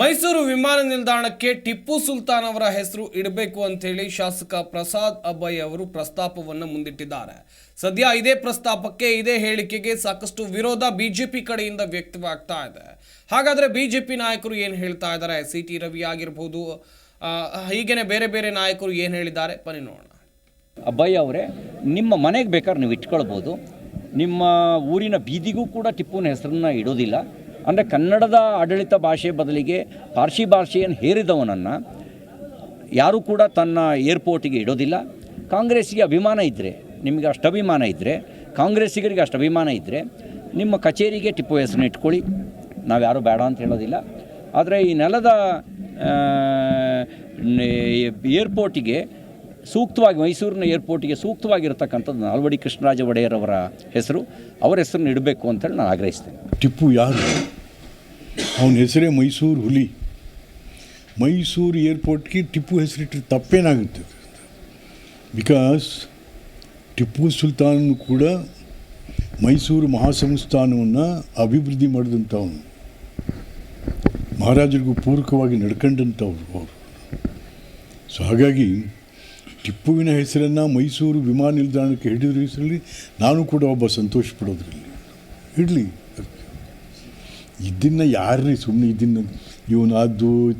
ಮೈಸೂರು ವಿಮಾನ ನಿಲ್ದಾಣಕ್ಕೆ ಟಿಪ್ಪು ಸುಲ್ತಾನ್ ಅವರ ಹೆಸರು ಇಡಬೇಕು ಅಂತೇಳಿ ಶಾಸಕ ಪ್ರಸಾದ್ ಅಬ್ಬಯ್ ಅವರು ಪ್ರಸ್ತಾಪವನ್ನು ಮುಂದಿಟ್ಟಿದ್ದಾರೆ. ಸದ್ಯ ಇದೇ ಪ್ರಸ್ತಾಪಕ್ಕೆ ಇದೇ ಹೇಳಿಕೆಗೆ ಸಾಕಷ್ಟು ವಿರೋಧ ಬಿಜೆಪಿ ಕಡೆಯಿಂದ ವ್ಯಕ್ತವಾಗ್ತಾ ಇದೆ. ಹಾಗಾದ್ರೆ ಬಿಜೆಪಿ ನಾಯಕರು ಏನು ಹೇಳ್ತಾ ಇದ್ದಾರೆ? ಸಿ ಟಿ ರವಿ ಆಗಿರ್ಬೋದು ಹೀಗೇನೆ ಬೇರೆ ಬೇರೆ ನಾಯಕರು ಏನು ಹೇಳಿದ್ದಾರೆ? ಬನ್ನಿ ನೋಡೋಣ. ಅಬ್ಬಯ್ಯ ಅವರೇ, ನಿಮ್ಮ ಮನೆಗೆ ಬೇಕಾದ್ರೆ ನೀವು ಇಟ್ಕೊಳ್ಬೋದು. ನಿಮ್ಮ ಊರಿನ ಬೀದಿಗೂ ಕೂಡ ಟಿಪ್ಪುವಿನ ಹೆಸರನ್ನ ಇಡೋದಿಲ್ಲ. ಅಂದರೆ ಕನ್ನಡದ ಆಡಳಿತ ಭಾಷೆ ಬದಲಿಗೆ ಪಾರ್ಸಿ ಭಾಷೆಯನ್ನು ಹೇರಿದವನನ್ನು ಯಾರೂ ಕೂಡ ತನ್ನ ಏರ್ಪೋರ್ಟಿಗೆ ಇಡೋದಿಲ್ಲ. ಕಾಂಗ್ರೆಸ್ಸಿಗೆ ಅಭಿಮಾನ ಇದ್ದರೆ ನಿಮಗೆ ಅಷ್ಟು ಅಭಿಮಾನ ಇದ್ದರೆ ಕಾಂಗ್ರೆಸ್ಸಿಗರಿಗೆ ಅಷ್ಟು ಅಭಿಮಾನ ಇದ್ದರೆ ನಿಮ್ಮ ಕಚೇರಿಗೆ ಟಿಪ್ಪು ಹೆಸರನ್ನ ಇಟ್ಕೊಳ್ಳಿ. ನಾವು ಯಾರೂ ಬೇಡ ಅಂತ ಹೇಳೋದಿಲ್ಲ. ಆದರೆ ಈ ನೆಲದ ಏರ್ಪೋರ್ಟಿಗೆ ಸೂಕ್ತವಾಗಿ, ಮೈಸೂರಿನ ಏರ್ಪೋರ್ಟಿಗೆ ಸೂಕ್ತವಾಗಿರತಕ್ಕಂಥದ್ದು ನಾಲ್ವಡಿ ಕೃಷ್ಣರಾಜ ಒಡೆಯರ್ ಅವರ ಹೆಸರು. ಅವರ ಹೆಸರನ್ನು ಇಡಬೇಕು ಅಂತೇಳಿ ನಾನು ಆಗ್ರಹಿಸ್ತೇನೆ. ಟಿಪ್ಪು ಯಾರು? ಅವನ ಹೆಸರೇ ಮೈಸೂರು ಹುಲಿ. ಮೈಸೂರು ಏರ್ಪೋರ್ಟ್ಗೆ ಟಿಪ್ಪು ಹೆಸರಿಟ್ಟರೆ ತಪ್ಪೇನಾಗುತ್ತೆ? ಬಿಕಾಸ್ ಟಿಪ್ಪು ಸುಲ್ತಾನ್ ಕೂಡ ಮೈಸೂರು ಮಹಾಸಂಸ್ಥಾನವನ್ನು ಅಭಿವೃದ್ಧಿ ಮಾಡಿದಂಥವನು. ಮಹಾರಾಜರಿಗೂ ಪೂರಕವಾಗಿ ನಡ್ಕೊಂಡಂಥವ್ರು ಅವರು. ಸೊ ಹಾಗಾಗಿ ಟಿಪ್ಪುವಿನ ಹೆಸರನ್ನು ಮೈಸೂರು ವಿಮಾನ ನಿಲ್ದಾಣಕ್ಕೆ ಹಿಡಿದ್ರ ಹೆಸರಲ್ಲಿ ನಾನು ಕೂಡ ಒಬ್ಬ ಸಂತೋಷ ಪಡೋದ್ರಲ್ಲಿ ಇಡಲಿ. ಇದನ್ನು ಯಾರೇ ಸುಮ್ಮನೆ ಇದನ್ನು ಅದು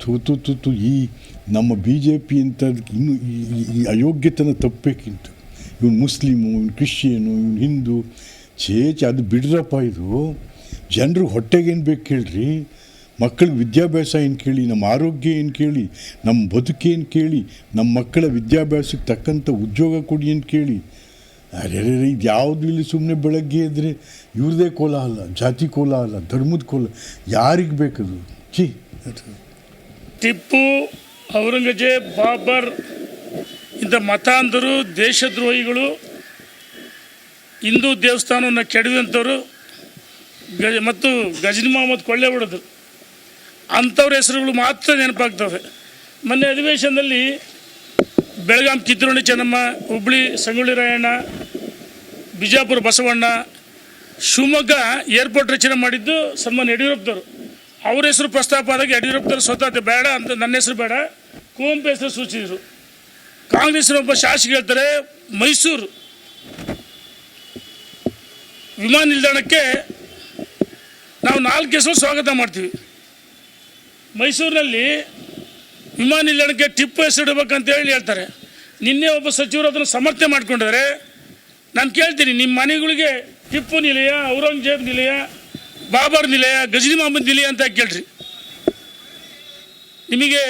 ತೂತು ತೂತು ಈ ನಮ್ಮ ಬಿ ಜೆ ಪಿ ಅಂತ ಇನ್ನು ಈ- ಅಯೋಗ್ಯತನ ತಪ್ಪಬೇಕಿಂತ ಇವನು ಮುಸ್ಲಿಮು, ಇವನು ಕ್ರಿಶ್ಚಿಯನು, ಇವನು ಹಿಂದೂ. ಚೇಚೆ ಅದು ಬಿಡ್ರಪ್ಪ ಇದು. ಜನರು ಹೊಟ್ಟೆಗೇನು ಬೇಕು ಕೇಳ್ರಿ. ಮಕ್ಕಳಿಗೆ ವಿದ್ಯಾಭ್ಯಾಸ ಏನು ಕೇಳಿ, ನಮ್ಮ ಆರೋಗ್ಯ ಏನು ಕೇಳಿ, ನಮ್ಮ ಬದುಕೇನು ಕೇಳಿ, ನಮ್ಮ ಮಕ್ಕಳ ವಿದ್ಯಾಭ್ಯಾಸಕ್ಕೆ ತಕ್ಕಂಥ ಉದ್ಯೋಗ ಕೊಡಿ ಅಂತ ಕೇಳಿ. ಅರೆ ಇದು ಯಾವುದು ಇಲ್ಲಿ ಸುಮ್ಮನೆ ಬೆಳಗ್ಗೆ ಎದ್ರೆ ಇವ್ರದೇ ಅಲ್ಲ ಜಾತಿ ಕೋಲಾಹಲ, ಧರ್ಮದ ಕೋಲ ಯಾರಿಗೆ ಬೇಕದು? ಚಿ ಟಿಪ್ಪು, ಔರಂಗಜೇಬ್, ಬಾಬರ್, ಇಂಥ ಮತಾಂಧರು, ದೇಶದ್ರೋಹಿಗಳು, ಹಿಂದೂ ದೇವಸ್ಥಾನವನ್ನು ಕೆಡವಿದಂಥವ್ರು ಗಜ ಮತ್ತು ಗಜನಿ ಮೊಹಮ್ಮದ್ ಕೊಳ್ಳೆ ಹೊಡೆದು, ಅಂಥವ್ರ ಹೆಸರುಗಳು ಮಾತ್ರ ನೆನಪಾಗ್ತವೆ. ಮೊನ್ನೆ ಅಧಿವೇಶನದಲ್ಲಿ ಬೆಳಗಾಂ ಚಿತ್ರೋಣಿ ಚೆನ್ನಮ್ಮ, ಹುಬ್ಳಿ ಸಂಗೊಳ್ಳಿ ರಾಯಣ್ಣ ಬಿಜಾಪುರ ಬಸವಣ್ಣ ಶಿವಮೊಗ್ಗ ಏರ್ಪೋರ್ಟ್ ರಚನೆ ಮಾಡಿದ್ದು ಸನ್ಮಾನ್ ಯಡಿಯೂರಪ್ಪದವರು. ಅವ್ರ ಹೆಸರು ಪ್ರಸ್ತಾಪ ಆದಾಗ ಯಡಿಯೂರಪ್ಪದವರು ಸ್ವತಃ ಬೇಡ ಅಂತ ನನ್ನ ಹೆಸರು ಬೇಡ, ಕುವೆಂಪು ಹೆಸರು ಸೂಚಿಸಿದರು. ಕಾಂಗ್ರೆಸ್ನ ಒಬ್ಬ ಶಾಸಕ ಹೇಳ್ತಾರೆ, ಮೈಸೂರು ವಿಮಾನ ನಿಲ್ದಾಣಕ್ಕೆ ನಾವು ನಾಲ್ಕು ಹೆಸರು ಸ್ವಾಗತ ಮಾಡ್ತೀವಿ. ಮೈಸೂರಿನಲ್ಲಿ ವಿಮಾನ ನಿಲ್ದಾಣಕ್ಕೆ ಟಿಪ್ಪು ಹೆಸರು ಇಡಬೇಕಂತ ಹೇಳಿ ಹೇಳ್ತಾರೆ. ನಿನ್ನೆ ಒಬ್ಬ ಸಚಿವರು ಅದನ್ನು ಸಮರ್ಥನೆ ಮಾಡ್ಕೊಂಡಿದ್ದಾರೆ. ನಾನು ಕೇಳ್ತೀನಿ ನಿಮ್ಮ ಮನೆಗಳಿಗೆ ಟಿಪ್ಪು ನಿಲಯ, ಔರಂಗಜೇಬ್ ನಿಲಯ, ಬಾಬರ್ ನಿಲಯ, ಗಜನಿ ಮೊಹಮ್ಮದ್ ನಿಲಯ ಅಂತ ಕೇಳ್ರಿ. ನಿಮಗೆ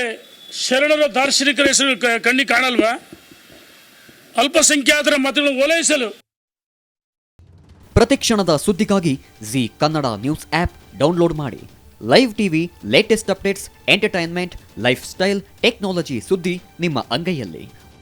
ಶರಣರ ದಾರ್ಶನಿಕರ ಹೆಸರು ಕಣ್ಣಿ ಕಾಣಲ್ವಾ? ಅಲ್ಪಸಂಖ್ಯಾತರ ಮತಗಳನ್ನು ಓಲೈಸಲು. ಪ್ರತಿಕ್ಷಣದ ಸುದ್ದಿಗಾಗಿ Zee Kannada news app download ಮಾಡಿ. Live TV, latest updates, entertainment, life style, technology ಸುದ್ದಿ ನಿಮ್ಮ ಅಂಗೈಯಲ್ಲಿ.